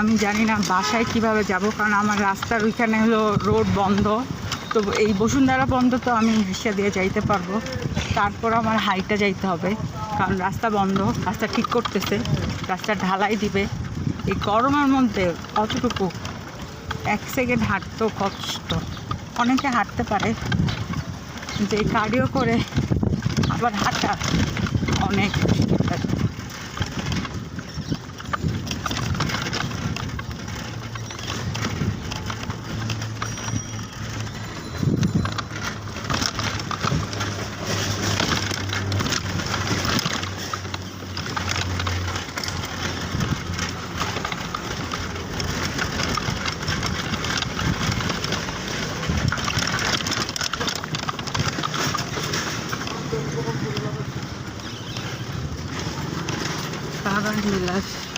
আমি জানি না বাসায় কীভাবে যাব, কারণ আমার রাস্তার ওইখানে হলো রোড বন্ধ। তো এই বসুন্ধরা বন্ধ তো আমি রিক্সা দিয়ে যাইতে পারব। তারপর আমার হাইটা যাইতে হবে, কারণ রাস্তা বন্ধ, রাস্তা ঠিক করতেছে, রাস্তা ঢালাই দিবে। এই গরমের মধ্যে কতটুকু? এক সেকেন্ড হাঁটতেও কষ্ট। অনেকে হাঁটতে পারে যে কার্ডিও করে আবার হাঁটা অনেক Parang nilas.